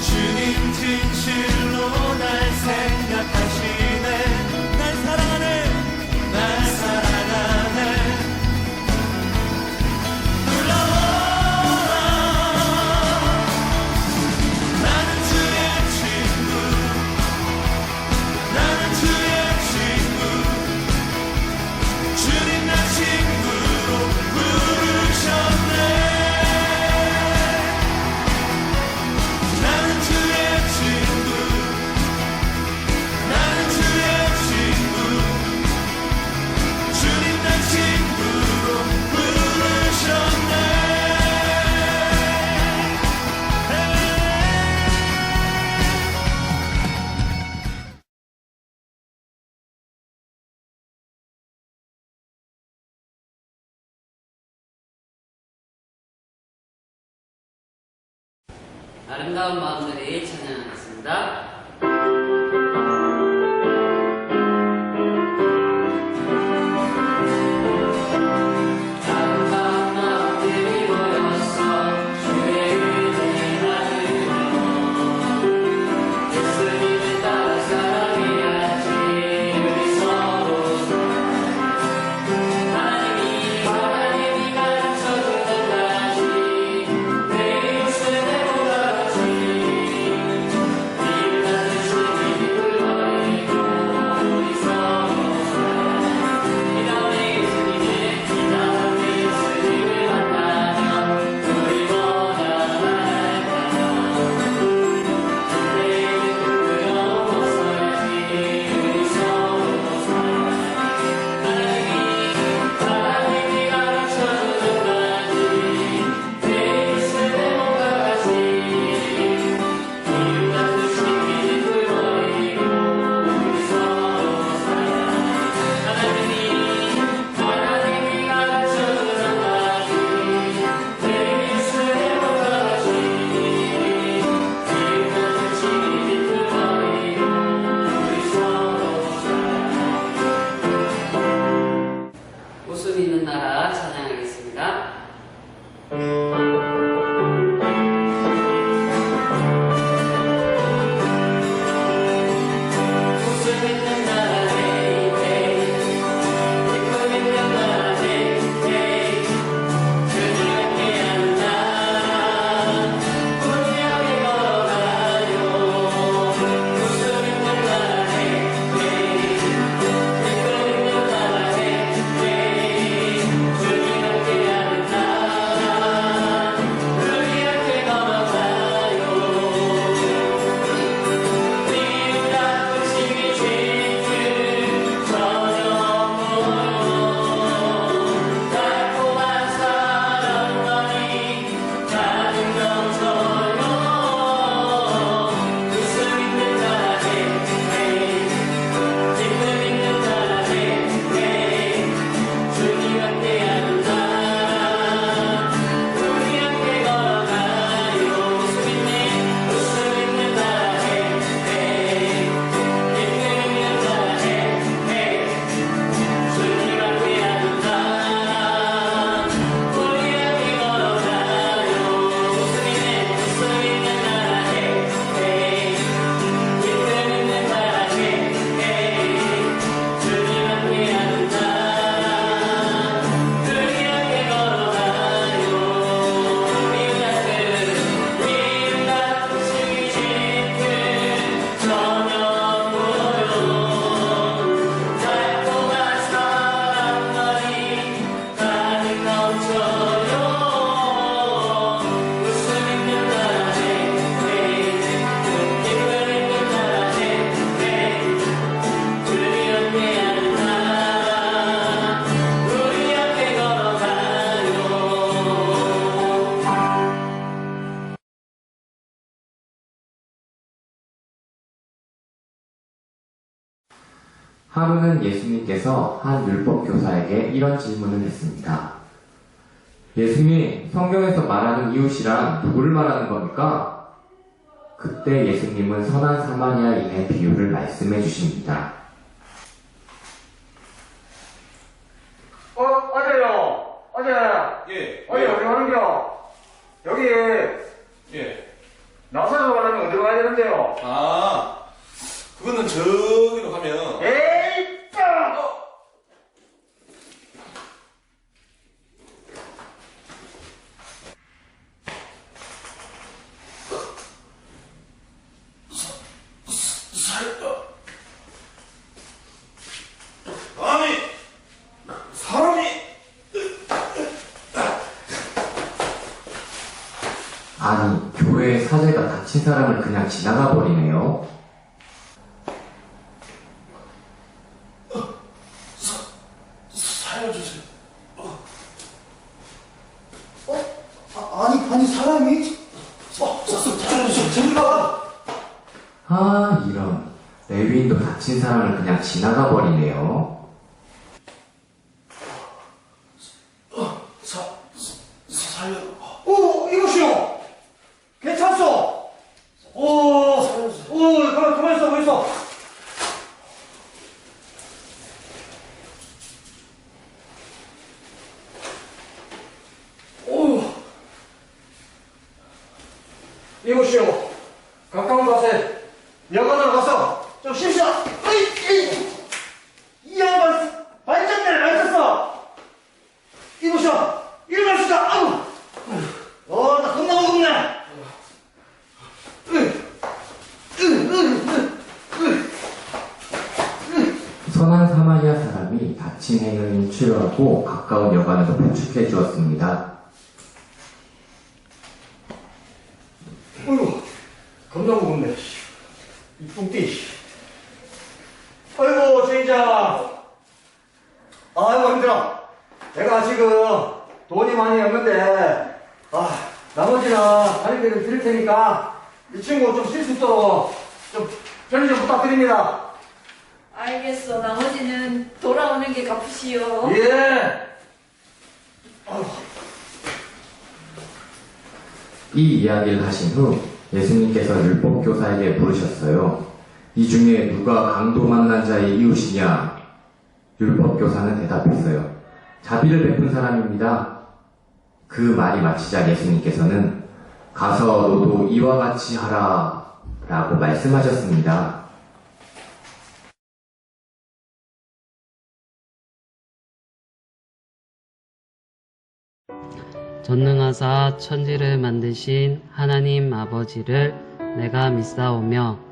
주님 진실로 날 생각하 아름다운 마음들이 찬양하겠습니다. 하루는 예수님께서 한 율법 교사에게 이런 질문을 했습니다. 예수님, 성경에서 말하는 이웃이란 누구를 말하는 겁니까? 그때 예수님은 선한 사마리아인의 비유를 말씀해 주십니다. 어, 어제요. 어제. 예. 어제 어디 가는겨? 여기. 예. 나서서 가려면 어디로 가야 되는데요? 아, 그거는 저기로 가면. 예. 살려주세요. 아, 아니, 아니, 사람이? 어, 살려주세요. 저기 가. 아, 이런. 레위인도 다친 사람을 그냥 지나가 버리네요. 사, 살려. 오, 이것이요! 괜찮소? 오, 오, 가만, 가만 있어, 가만 있어. 오, 이것이요. 가까운 곳에 여관으로 가서 좀 쉬시오. 이 양반 발전대를 맞췄어. 이보시오. 일어납시다. 아우. 어, 나 겁나 무겁네. 선한 사마리아 사람이 다친 행을 치료하고 가까운 여관에서 부축해 주었습니다. 어이구, 겁나 무겁네. 씨. 이 뚱띠. 씨. 아이고, 주인장. 아이고, 힘들어. 내가 지금 돈이 많이 없는데, 아, 나머지는 다른 데를 드릴 테니까, 이 친구 좀 쉴 수 있도록 좀 편히 좀 부탁드립니다. 알겠어. 나머지는 돌아오는 게 갚으시오. 예. 이 이야기를 하신 후 예수님께서 율법교사에게 물으셨어요. 이 중에 누가 강도 만난 자의 이웃이냐? 율법교사는 대답했어요. 자비를 베푼 사람입니다. 그 말이 마치자 예수님께서는 가서 너도 이와 같이 하라 라고 말씀하셨습니다. 전능하사 천지를 만드신 하나님 아버지를 내가 믿사오며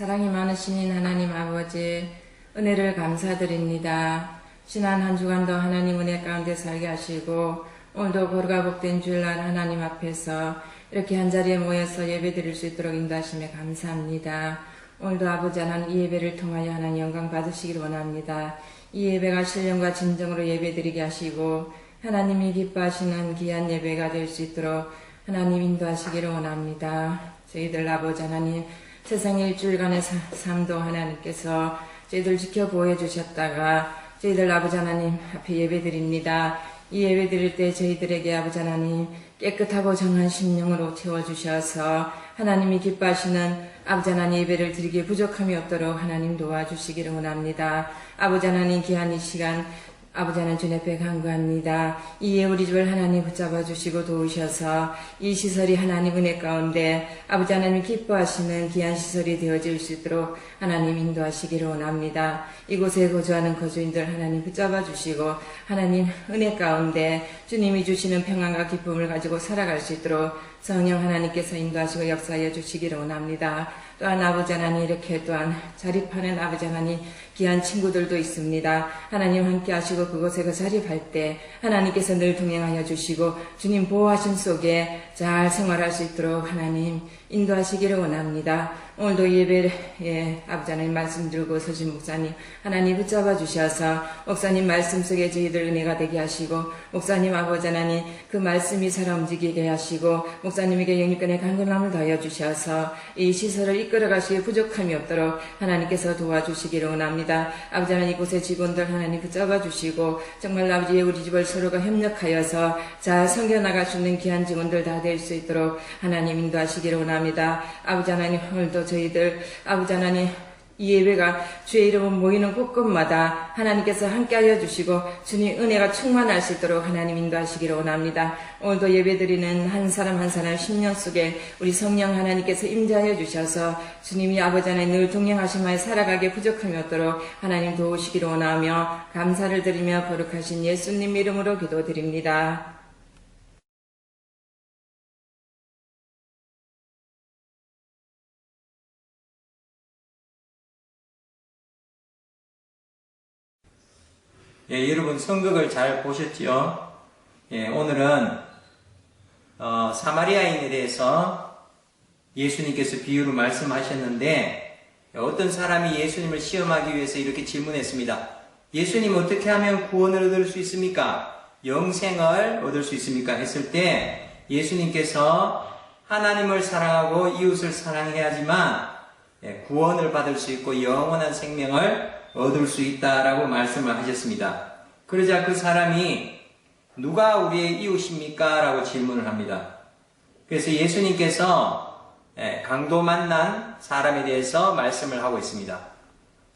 사랑이 많으신 하나님 아버지, 은혜를 감사드립니다. 지난 한 주간도 하나님 은혜 가운데 살게 하시고, 오늘도 거룩하 복된 주일날 하나님 앞에서 이렇게 한자리에 모여서 예배 드릴 수 있도록 인도하심에 감사합니다. 오늘도 아버지 하나님 이 예배를 통하여 하나님 영광 받으시기를 원합니다. 이 예배가 신령과 진정으로 예배 드리게 하시고, 하나님이 기뻐하시는 귀한 예배가 될 수 있도록 하나님 인도하시기를 원합니다. 저희들 아버지 하나님 세상의 일주일간의 사- 삶도 하나님께서 저희들 지켜 보여 주셨다가 저희들 아버지 하나님 앞에 예배 드립니다. 이 예배 드릴 때 저희들에게 아버지 하나님 깨끗하고 정한 심령으로 채워주셔서 하나님이 기뻐하시는 아버지 하나님 예배를 드리기에 부족함이 없도록 하나님 도와주시기를 원합니다. 아버지 하나님 귀한 이 시간 아버지 하나님 주님 앞에 간구합니다. 이에 우리 집을 하나님 붙잡아 주시고 도우셔서 이 시설이 하나님 은혜 가운데 아버지 하나님 기뻐하시는 귀한 시설이 되어질 수 있도록 하나님 인도하시기를 원합니다. 이곳에 거주하는 거주인들 하나님 붙잡아 주시고 하나님 은혜 가운데 주님이 주시는 평안과 기쁨을 가지고 살아갈 수 있도록 성령 하나님께서 인도하시고 역사하여 주시기를 원합니다. 또한 아버지 하나님 이렇게 또한 자립하는 아버지 하나님 귀한 친구들도 있습니다. 하나님 함께 하시고 그곳에 그 자립할 때 하나님께서 늘 동행하여 주시고 주님 보호하심 속에 잘 생활할 수 있도록 하나님 인도하시기를 원합니다. 오늘도 예배에 아버지 하나님 말씀 들고 서신 목사님 하나님 붙잡아 주셔서 목사님 말씀 속에 저희들 은혜가 되게 하시고 목사님 아버지 하나님 그 말씀이 살아 움직이게 하시고 목사님에게 영육간의 강건함을 더하여 주셔서 이 시설을 이끌어 가시기에 부족함이 없도록 하나님께서 도와주시기를 원합니다. 아버지 하나님 이곳의 직원들 하나님 붙잡아 주시고 정말 아버지의 우리 집을 서로가 협력하여서 잘 섬겨나갈 수 있는 귀한 직원들 다 될 수 있도록 하나님 인도하시기를 원합니다. 아버지 하나님 오늘도 저희들 아버지 하나님 이 예배가 주의 이름을 모이는 곳곳마다 하나님께서 함께하여 주시고 주님 은혜가 있도록 하나님 인도하시기를 원합니다. 오늘도 예배드리는 한 사람 한 사람 심령 속에 우리 성령 하나님께서 임재하여 주셔서 주님이 아버지 하나님 늘 동행하심하여 살아가게 부족함이 없도록 하나님 도우시기를 원하며 감사를 드리며 거룩하신 예수님 이름으로 기도드립니다. 예, 여러분 성극을 잘 보셨지요? 예, 오늘은 어, 사마리아인에 대해서 예수님께서 비유로 말씀하셨는데 어떤 사람이 예수님을 시험하기 위해서 이렇게 질문했습니다. 예수님 어떻게 하면 구원을 얻을 수 있습니까? 영생을 얻을 수 있습니까? 했을 때 예수님께서 하나님을 사랑하고 이웃을 사랑해야지만 예, 구원을 받을 수 있고 영원한 생명을 얻을 수 있다라고 말씀을 하셨습니다. 그러자 그 사람이 누가 우리의 이웃입니까? 라고 질문을 합니다. 그래서 예수님께서 예, 강도 만난 사람에 대해서 말씀을 하고 있습니다.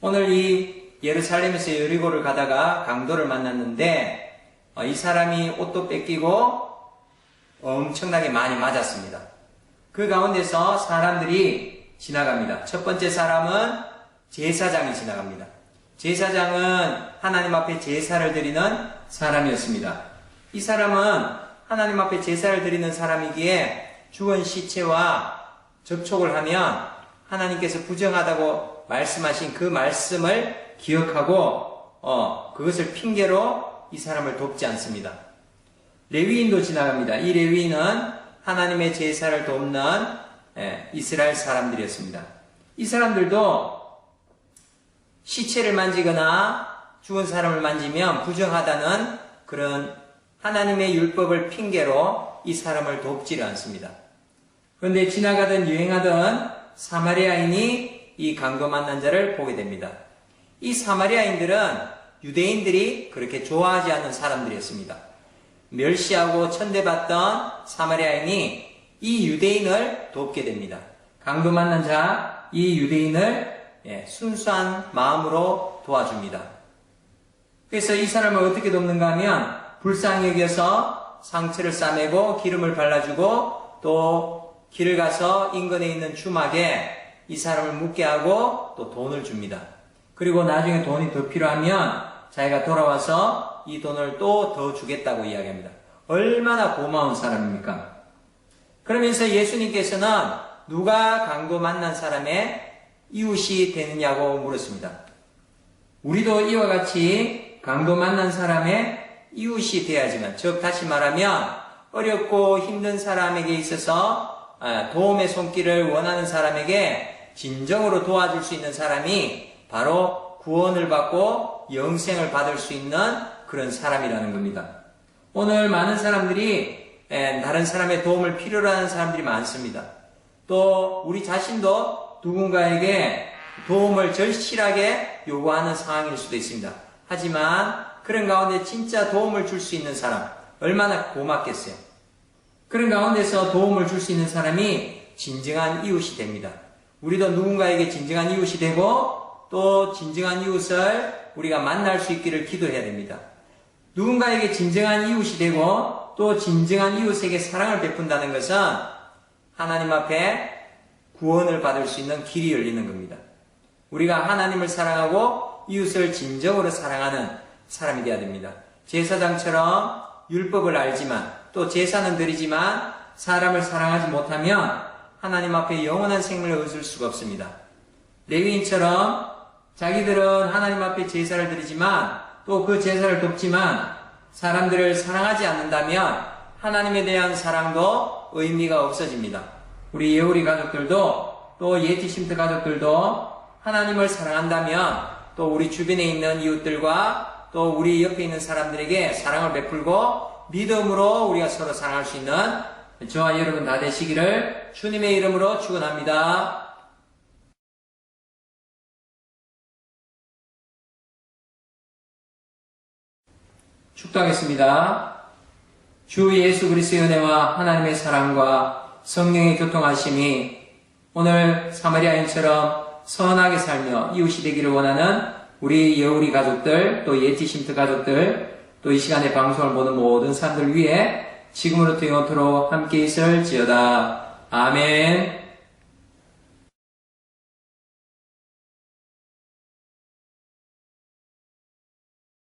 오늘 이 예루살렘에서 여리고를 가다가 강도를 만났는데 어, 이 사람이 옷도 뺏기고 엄청나게 많이 맞았습니다. 그 가운데서 사람들이 지나갑니다. 첫 번째 사람은 제사장이 지나갑니다. 제사장은 하나님 앞에 제사를 드리는 사람이었습니다. 이 사람은 하나님 앞에 제사를 드리는 사람이기에 죽은 시체와 접촉을 하면 하나님께서 부정하다고 말씀하신 그 말씀을 기억하고 어, 그것을 핑계로 이 사람을 돕지 않습니다. 레위인도 지나갑니다. 이 레위인은 하나님의 제사를 돕는 예, 이스라엘 사람들이었습니다. 이 사람들도 시체를 만지거나 죽은 사람을 만지면 부정하다는 그런 하나님의 율법을 핑계로 이 사람을 돕지를 않습니다. 그런데 지나가던 유행하던 사마리아인이 이 강도 만 난 자를 보게 됩니다. 이 사마리아인들은 유대인들이 그렇게 좋아하지 않는 사람들이었습니다. 멸시하고 천대받던 사마리아인이 이 유대인을 돕게 됩니다. 강도 만난 자, 이 유대인을 예, 순수한 마음으로 도와줍니다. 그래서 이 사람을 어떻게 돕는가 하면 불쌍히 여겨서 상처를 싸매고 기름을 발라주고 또 길을 가서 인근에 있는 주막에 이 사람을 묵게 하고 또 돈을 줍니다. 그리고 나중에 돈이 더 필요하면 자기가 돌아와서 이 돈을 또 더 주겠다고 이야기합니다. 얼마나 고마운 사람입니까? 그러면서 예수님께서는 누가 강도 만난 사람의 이웃이 되느냐고 물었습니다. 우리도 이와 같이 강도 만난 사람의 이웃이 되어야지만, 즉 다시 말하면 어렵고 힘든 사람에게 있어서 아, 도움의 손길을 원하는 사람에게 진정으로 도와줄 수 있는 사람이 바로 구원을 받고 영생을 받을 수 있는 그런 사람이라는 겁니다. 오늘 많은 사람들이 에, 다른 사람의 도움을 필요로 하는 사람들이 많습니다. 또 우리 자신도 누군가에게 도움을 절실하게 요구하는 상황일 수도 있습니다. 하지만 그런 가운데 진짜 도움을 줄 수 있는 사람 얼마나 고맙겠어요. 그런 가운데서 도움을 줄 수 있는 사람이 진정한 이웃이 됩니다. 우리도 누군가에게 진정한 이웃이 되고 또 진정한 이웃을 우리가 만날 수 있기를 기도해야 됩니다. 누군가에게 진정한 이웃이 되고 또 진정한 이웃에게 사랑을 베푼다는 것은 하나님 앞에 구원을 받을 수 있는 길이 열리는 겁니다. 우리가 하나님을 사랑하고 이웃을 진정으로 사랑하는 사람이 되어야 됩니다. 제사장처럼 율법을 알지만 또 제사는 드리지만 사람을 사랑하지 못하면 하나님 앞에 영원한 생명을 얻을 수가 없습니다. 레위인처럼 자기들은 하나님 앞에 제사를 드리지만 또 그 제사를 돕지만 사람들을 사랑하지 않는다면 하나님에 대한 사랑도 의미가 없어집니다. 우리 예우리 가족들도 또 예티심트 가족들도 하나님을 사랑한다면 또 우리 주변에 있는 이웃들과 또 우리 옆에 있는 사람들에게 사랑을 베풀고 믿음으로 우리가 서로 사랑할 수 있는 저와 여러분 다 되시기를 주님의 이름으로 축원합니다. 축도하겠습니다. 주 예수 그리스도의 은혜와 하나님의 사랑과 성령의 교통하심이 오늘 사마리아인처럼 선하게 살며 이웃이 되기를 원하는 우리 여우리 가족들, 또 예티심트 가족들, 또 이 시간에 방송을 보는 모든 사람들 위해 지금으로부터 영원토록 함께 있을 지어다. 아멘.